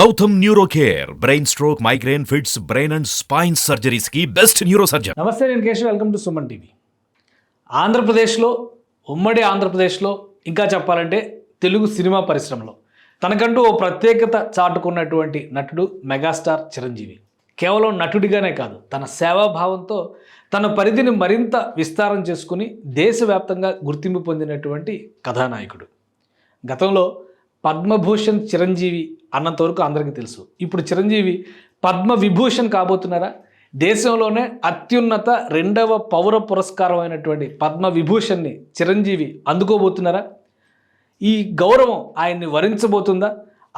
Gautam neuro care brain stroke migraine fits brain and spine సర్జరీస్కి best neuro surgeon నమస్తే నేను Keshav. Welcome to Suman TV. ఆంధ్రప్రదేశ్లో ఉమ్మడి ఆంధ్రప్రదేశ్లో ఇంకా చెప్పాలంటే తెలుగు సినిమా పరిశ్రమలో తనకంటూ ఓ ప్రత్యేకత చాటుకున్నటువంటి నటుడు మెగాస్టార్ చిరంజీవి. కేవలం నటుడిగానే కాదు తన సేవాభావంతో తన పరిధిని మరింత విస్తారం చేసుకుని దేశవ్యాప్తంగా గుర్తింపు పొందినటువంటి కథానాయకుడు. గతంలో పద్మభూషణ్ చిరంజీవి అన్నంత వరకు అందరికీ తెలుసు. ఇప్పుడు చిరంజీవి పద్మ విభూషణ్ కాబోతున్నారా? దేశంలోనే అత్యున్నత రెండవ పౌర పురస్కారం అయినటువంటి పద్మ విభూషణ్ని చిరంజీవి అందుకోబోతున్నారా? ఈ గౌరవం ఆయన్ని వరించబోతుందా?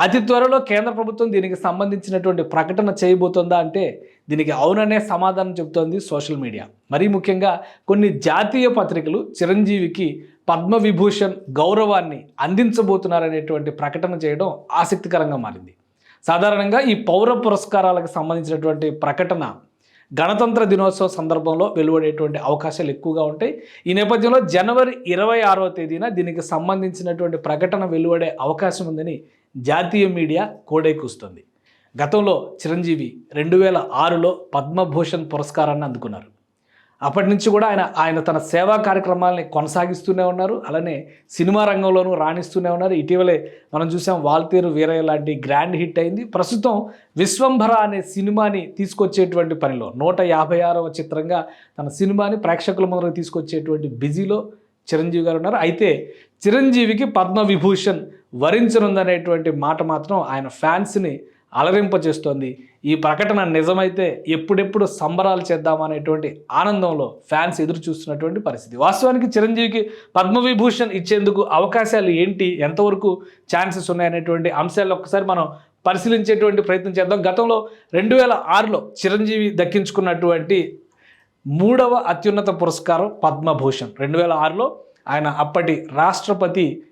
అతి త్వరలో కేంద్ర ప్రభుత్వం దీనికి సంబంధించినటువంటి ప్రకటన చేయబోతుందా అంటే దీనికి అవుననే సమాధానం చెబుతోంది సోషల్ మీడియా. మరీ ముఖ్యంగా కొన్ని జాతీయ పత్రికలు చిరంజీవికి పద్మవిభూషణ్ గౌరవాన్ని అందించబోతున్నారనేటువంటి ప్రకటన చేయడం ఆసక్తికరంగా మారింది. సాధారణంగా ఈ పౌర పురస్కారాలకు సంబంధించినటువంటి ప్రకటన గణతంత్ర దినోత్సవం సందర్భంలో వెలువడేటువంటి అవకాశాలు ఎక్కువగా ఉంటాయి. ఈ నేపథ్యంలో జనవరి ఇరవై ఆరవ తేదీన దీనికి సంబంధించినటువంటి ప్రకటన వెలువడే అవకాశం ఉందని జాతీయ మీడియా కోడైకూస్తుంది గతంలో చిరంజీవి రెండు వేల ఆరులో పద్మభూషణ్ పురస్కారాన్ని అందుకున్నారు. అప్పటి నుంచి కూడా ఆయన ఆయన తన సేవా కార్యక్రమాలని కొనసాగిస్తూనే ఉన్నారు. అలానే సినిమా రంగంలోనూ రాణిస్తూనే ఉన్నారు. ఇటీవలే మనం చూసాం వాల్తేరు వీరయ్య లాంటి గ్రాండ్ హిట్ అయింది. ప్రస్తుతం విశ్వంభర అనే సినిమాని తీసుకొచ్చేటువంటి పనిలో నూట యాభై ఆరవ చిత్రంగా తన సినిమాని ప్రేక్షకుల ముందుకు తీసుకొచ్చేటువంటి బిజీలో చిరంజీవి గారు ఉన్నారు. అయితే చిరంజీవికి పద్మవిభూషణ్ వరించనుందనేటువంటి మాట మాత్రం ఆయన ఫ్యాన్స్ని అలరింపజేస్తోంది. ఈ ప్రకటన నిజమైతే ఎప్పుడెప్పుడు సంబరాలు చేద్దామనేటువంటి ఆనందంలో ఫ్యాన్స్ ఎదురు చూస్తున్నటువంటి పరిస్థితి. వాస్తవానికి చిరంజీవికి పద్మవిభూషణ్ ఇచ్చేందుకు అవకాశాలు ఏంటి? ఎంతవరకు ఛాన్సెస్ ఉన్నాయనేటువంటి అంశాలు ఒక్కసారి మనం పరిశీలించేటువంటి ప్రయత్నం చేద్దాం. గతంలో రెండు వేల ఆరులో చిరంజీవి దక్కించుకున్నటువంటి మూడవ అత్యున్నత పురస్కారం పద్మభూషణ్. రెండు వేల ఆరులో ఆయన అప్పటి రాష్ట్రపతి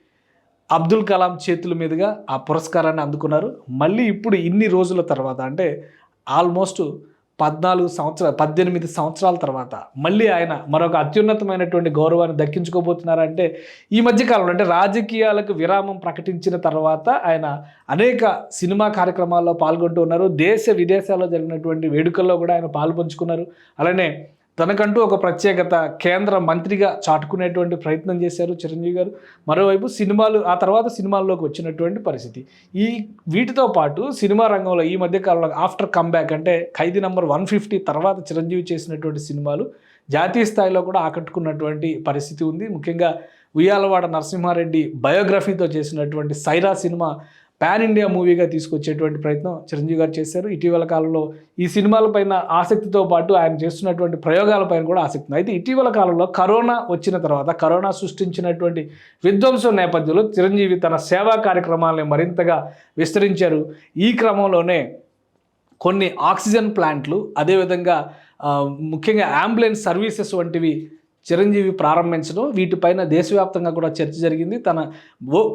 అబ్దుల్ కలాం చేతుల మీదుగా ఆ పురస్కారాన్ని అందుకున్నారు. మళ్ళీ ఇప్పుడు ఇన్ని రోజుల తర్వాత అంటే ఆల్మోస్ట్ పద్నాలుగు సంవత్సరాలు పద్దెనిమిది సంవత్సరాల తర్వాత మళ్ళీ ఆయన మరొక అత్యున్నతమైనటువంటి గౌరవాన్ని దక్కించుకోబోతున్నారంటే ఈ మధ్యకాలంలో అంటే రాజకీయాలకు విరామం ప్రకటించిన తర్వాత ఆయన అనేక సినిమా కార్యక్రమాల్లో పాల్గొంటూ ఉన్నారు. దేశ విదేశాల్లో జరిగినటువంటి వేడుకల్లో కూడా ఆయన పాల్పంచుకున్నారు అలానే తనకంటూ ఒక ప్రత్యేకత కేంద్ర మంత్రిగా చాటుకునేటువంటి ప్రయత్నం చేశారు చిరంజీవి గారు. మరోవైపు సినిమాలు ఆ తర్వాత సినిమాల్లోకి వచ్చినటువంటి పరిస్థితి. ఈ వీటితో పాటు సినిమా రంగంలో ఈ మధ్య కాలంలో ఆఫ్టర్ కమ్బ్యాక్ అంటే ఖైదీ నంబర్ వన్ ఫిఫ్టీ తర్వాత చిరంజీవి చేసినటువంటి సినిమాలు జాతీయ స్థాయిలో కూడా ఆకట్టుకున్నటువంటి పరిస్థితి ఉంది. ముఖ్యంగా ఉయ్యాలవాడ నరసింహారెడ్డి బయోగ్రఫీతో చేసినటువంటి సైరా సినిమా పాన్ ఇండియా మూవీగా తీసుకొచ్చేటువంటి ప్రయత్నం చిరంజీవి గారు చేశారు. ఇటీవల కాలంలో ఈ సినిమాలపైన ఆసక్తితో పాటు ఆయన చేస్తున్నటువంటి ప్రయోగాలపైన కూడా ఆసక్తి ఉంది. అయితే ఇటీవల కాలంలో కరోనా వచ్చిన తర్వాత కరోనా సృష్టించినటువంటి విధ్వంసం నేపథ్యంలో చిరంజీవి తన సేవా కార్యక్రమాలని మరింతగా విస్తరించారు. ఈ క్రమంలోనే కొన్ని ఆక్సిజన్ ప్లాంట్లు అదేవిధంగా ముఖ్యంగా అంబులెన్స్ సర్వీసెస్ వంటివి చిరంజీవి ప్రారంభించడం వీటిపైన దేశవ్యాప్తంగా కూడా చర్చ జరిగింది. తన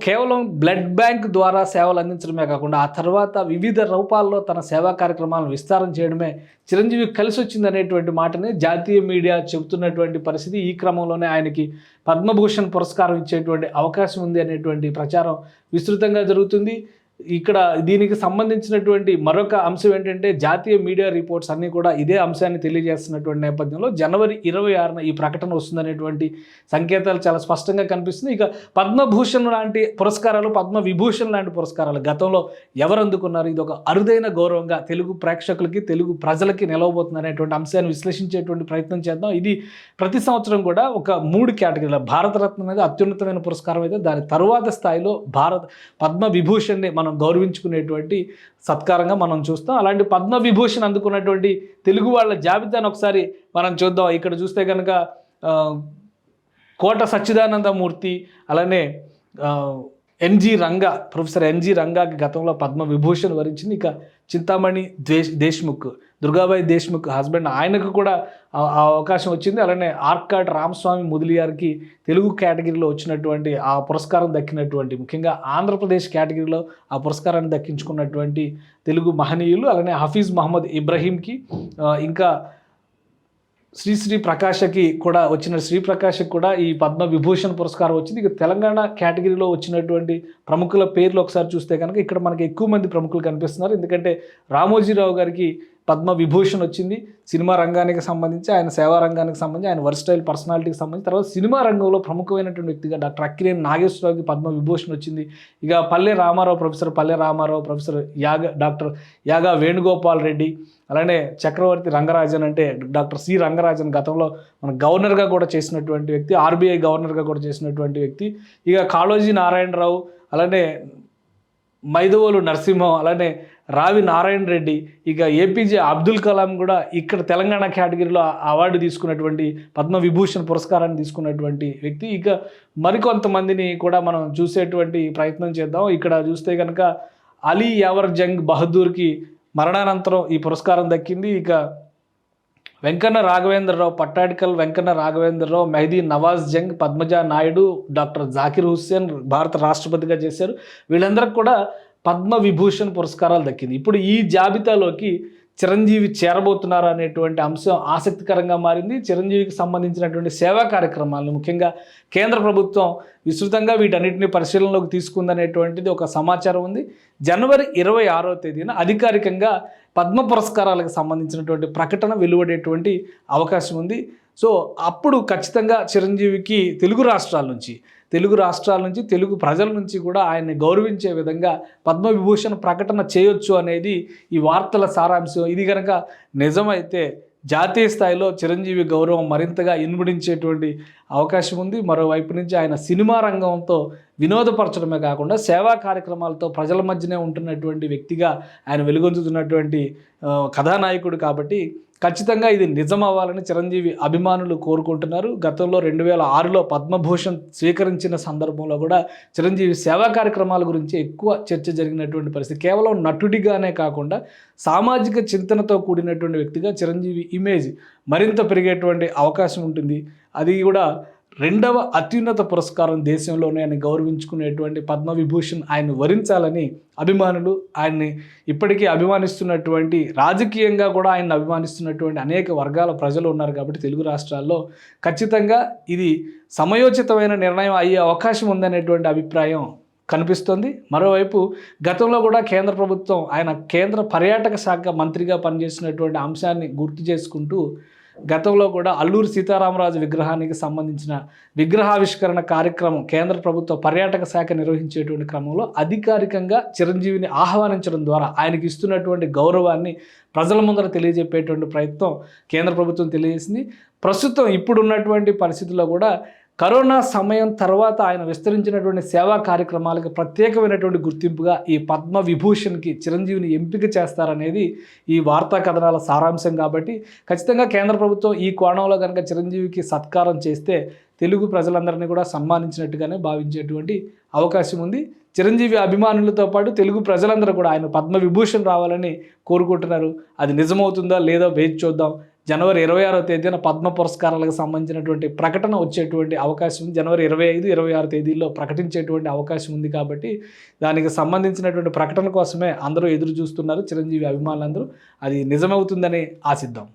కేవలం బ్లడ్ బ్యాంక్ ద్వారా సేవలు అందించడమే కాకుండా ఆ తర్వాత వివిధ రూపాల్లో తన సేవా కార్యక్రమాలను విస్తారం చేయడమే చిరంజీవి కలిసి వచ్చిందనేటువంటి మాటని జాతీయ మీడియా చెబుతున్నటువంటి పరిస్థితి. ఈ క్రమంలోనే ఆయనకి పద్మభూషణ్ పురస్కారం ఇచ్చేటువంటి అవకాశం ఉంది అనేటువంటి ప్రచారం విస్తృతంగా జరుగుతుంది. ఇక్కడ దీనికి సంబంధించినటువంటి మరొక అంశం ఏంటంటే జాతీయ మీడియా రిపోర్ట్స్ అన్నీ కూడా ఇదే అంశాన్ని తెలియజేస్తున్నటువంటి నేపథ్యంలో జనవరి ఇరవై ఆరున ఈ ప్రకటన వస్తుందనేటువంటి సంకేతాలు చాలా స్పష్టంగా కనిపిస్తుంది ఇక పద్మభూషణ్ లాంటి పురస్కారాలు పద్మ విభూషణ్ లాంటి పురస్కారాలు గతంలో ఎవరు అందుకున్నారు? ఇది ఒక అరుదైన గౌరవంగా తెలుగు ప్రేక్షకులకి తెలుగు ప్రజలకి నిలవబోతుంది అనేటువంటి అంశాన్ని విశ్లేషించేటువంటి ప్రయత్నం చేద్దాం. ఇది ప్రతి సంవత్సరం కూడా ఒక మూడు కేటగిరీల భారతరత్న అనేది అత్యున్నతమైన పురస్కారం అయితే దాని తరువాత స్థాయిలో భారత్ పద్మ విభూషణ్ని మనం గౌరవించుకునేటువంటి సత్కారంగా మనం చూస్తాం. అలాంటి పద్మ విభూషణ్ అందుకున్నటువంటి తెలుగు వాళ్ళ జాబితాను ఒకసారి మనం చూద్దాం. ఇక్కడ చూస్తే కనుక కోట సచ్చిదానందమూర్తి అలానే N G Ranga professor N G రంగాకి గతంలో పద్మ విభూషణ్ వరించింది. ఇక చింతామణి దేశ్ దేశ్ముఖ్ దుర్గాబాయి దేశ్ముఖ్ హస్బెండ్ ఆయనకు కూడా ఆ అవకాశం వచ్చింది. అలానే ఆర్కాడ్ రామస్వామి ముదిలియార్కి తెలుగు కేటగిరీలో వచ్చినటువంటి ఆ పురస్కారం దక్కినటువంటి ముఖ్యంగా ఆంధ్రప్రదేశ్ కేటగిరీలో ఆ పురస్కారాన్ని దక్కించుకున్నటువంటి తెలుగు మహనీయులు. అలానే హఫీజ్ మహమ్మద్ ఇబ్రహీంకి ఇంకా శ్రీ శ్రీశ్రీ ప్రకాశకి కూడా వచ్చిన శ్రీ కూడా ఈ పద్మ విభూషణ్ పురస్కారం వచ్చింది. ఇక తెలంగాణ కేటగిరీలో వచ్చినటువంటి ప్రముఖుల పేర్లు ఒకసారి చూస్తే కనుక ఇక్కడ మనకి ఎక్కువ మంది ప్రముఖులు కనిపిస్తున్నారు. ఎందుకంటే రామోజీరావు గారికి పద్మ విభూషణ్ వచ్చింది. సినిమా రంగానికి సంబంధించి ఆయన సేవా రంగానికి సంబంధించి ఆయన వర్స్టైల్ పర్సనాలిటీకి సంబంధించి తర్వాత సినిమా రంగంలో ప్రముఖమైనటువంటి వ్యక్తిగా డాక్టర్ అక్కిరేని నాగేశ్వరరావుకి పద్మ విభూషణ్ వచ్చింది. ఇక Palle Ramarao professor Palle Ramarao professor Yaga doctor Yaga Venugopal Reddy అలానే చక్రవర్తి రంగరాజన్ అంటే డాక్టర్ సి రంగరాజన్ గతంలో మన గవర్నర్గా కూడా చేసినటువంటి వ్యక్తి ఆర్బీఐ గవర్నర్గా కూడా చేసినటువంటి వ్యక్తి. ఇక కాళోజీ నారాయణరావు అలానే మైదవోలు నరసింహం అలానే రావి నారాయణ రెడ్డి ఇక ఏపీజే అబ్దుల్ కలాం కూడా ఇక్కడ తెలంగాణ కేటగిరీలో అవార్డు తీసుకున్నటువంటి పద్మ విభూషణ్ పురస్కారాన్ని తీసుకున్నటువంటి వ్యక్తి. ఇక మరికొంతమందిని కూడా మనం చూసేటువంటి ప్రయత్నం చేద్దాం. ఇక్కడ చూస్తే కనుక అలీ యావర్ జంగ్ బహదూర్కి మరణానంతరం ఈ పురస్కారం దక్కింది. ఇక వెంకన్న రాఘవేంద్రరావు పట్టాడికల్ వెంకన్న రాఘవేంద్రరావు మెహదీ నవాజ్ జంగ్ పద్మజ నాయుడు డాక్టర్ జాకిర్ హుస్సేన్ భారత రాష్ట్రపతిగా చేశారు. వీళ్ళందరికీ కూడా పద్మ విభూషణ్ పురస్కారాలు దక్కింది. ఇప్పుడు ఈ జాబితాలోకి చిరంజీవి చేరబోతున్నారు అనేటువంటి అంశం ఆసక్తికరంగా మారింది. చిరంజీవికి సంబంధించినటువంటి సేవా కార్యక్రమాలను ముఖ్యంగా కేంద్ర ప్రభుత్వం విస్తృతంగా వీటన్నిటిని పరిశీలనలోకి తీసుకుందనేటువంటిది ఒక సమాచారం ఉంది. జనవరి ఇరవై ఆరో తేదీన అధికారికంగా పద్మ పురస్కారాలకు సంబంధించినటువంటి ప్రకటన వెలువడేటువంటి అవకాశం ఉంది. సో అప్పుడు ఖచ్చితంగా చిరంజీవికి తెలుగు రాష్ట్రాల నుంచి తెలుగు రాష్ట్రాల నుంచి తెలుగు ప్రజల నుంచి కూడా ఆయన్ని గౌరవించే విధంగా పద్మవిభూషణ్ ప్రకటన చేయొచ్చు అనేది ఈ వార్తల సారాంశం. ఇది కనుక నిజమైతే జాతీయ స్థాయిలో చిరంజీవి గౌరవం మరింతగా ఇనుమడించేటువంటి అవకాశం ఉంది. మరోవైపు నుంచి ఆయన సినిమా రంగంతో వినోదపరచడమే కాకుండా సేవా కార్యక్రమాలతో ప్రజల మధ్యనే ఉంటున్నటువంటి వ్యక్తిగా ఆయన వెలుగొందుతున్నటువంటి కథానాయకుడు కాబట్టి ఖచ్చితంగా ఇది నిజం అవ్వాలని చిరంజీవి అభిమానులు కోరుకుంటున్నారు. గతంలో రెండు వేల ఆరులో పద్మభూషణ్ స్వీకరించిన సందర్భంలో కూడా చిరంజీవి సేవా కార్యక్రమాల గురించి ఎక్కువ చర్చ జరిగినటువంటి పరిస్థితి. కేవలం నటుడిగానే కాకుండా సామాజిక చింతనతో కూడినటువంటి వ్యక్తిగా చిరంజీవి ఇమేజ్ మరింత పెరిగేటువంటి అవకాశం ఉంటుంది. అది కూడా రెండవ అత్యున్నత పురస్కారం దేశంలోనే ఆయన గౌరవించుకునేటువంటి పద్మవిభూషణ్ ఆయన వరించాలని అభిమానులు ఆయన్ని ఇప్పటికీ అభిమానిస్తున్నటువంటి రాజకీయంగా కూడా ఆయన అభిమానిస్తున్నటువంటి అనేక వర్గాల ప్రజలు ఉన్నారు కాబట్టి తెలుగు రాష్ట్రాల్లో ఖచ్చితంగా ఇది సమయోచితమైన నిర్ణయం అయ్యే అవకాశం ఉందనేటువంటి అభిప్రాయం కనిపిస్తుంది. మరోవైపు గతంలో కూడా కేంద్ర ప్రభుత్వం ఆయన కేంద్ర పర్యాటక శాఖ మంత్రిగా పనిచేసినటువంటి అంశాన్ని గుర్తు చేసుకుంటూ గతంలో కూడా అల్లూరి సీతారామరాజు విగ్రహానికి సంబంధించిన విగ్రహావిష్కరణ కార్యక్రమం కేంద్ర ప్రభుత్వ పర్యాటక శాఖ నిర్వహించేటువంటి క్రమంలో అధికారికంగా చిరంజీవిని ఆహ్వానించడం ద్వారా ఆయనకి ఇస్తున్నటువంటి గౌరవాన్ని ప్రజల ముందర తెలియజెప్పేటువంటి ప్రయత్నం కేంద్ర ప్రభుత్వం తెలియజేసింది. ప్రస్తుతం ఇప్పుడున్నటువంటి పరిస్థితుల్లో కూడా కరోనా సమయం తర్వాత ఆయన విస్తరించినటువంటి సేవా కార్యక్రమాలకు ప్రత్యేకమైనటువంటి గుర్తింపుగా ఈ పద్మ విభూషణ్కి చిరంజీవిని ఎంపిక చేస్తారనేది ఈ వార్తా కథనాల సారాంశం కాబట్టి ఖచ్చితంగా కేంద్ర ప్రభుత్వం ఈ కోణంలో కనుక చిరంజీవికి సత్కారం చేస్తే తెలుగు ప్రజలందరినీ కూడా సన్మానించినట్టుగానే భావించేటువంటి అవకాశం ఉంది. చిరంజీవి అభిమానులతో పాటు తెలుగు ప్రజలందరూ కూడా ఆయన పద్మ విభూషణ్ రావాలని కోరుకుంటున్నారు. అది నిజమవుతుందా లేదో వేచి చూద్దాం. జనవరి ఇరవై ఆరో తేదీన పద్మ పురస్కారాలకు సంబంధించినటువంటి ప్రకటన వచ్చేటువంటి అవకాశం జనవరి ఇరవై ఐదు ఇరవై ఆరు తేదీల్లో ప్రకటించేటువంటి అవకాశం ఉంది కాబట్టి దానికి సంబంధించినటువంటి ప్రకటన కోసమే అందరూ ఎదురు చూస్తున్నారు. చిరంజీవి అభిమానులందరూ. అది నిజమవుతుందని ఆశిద్దాం.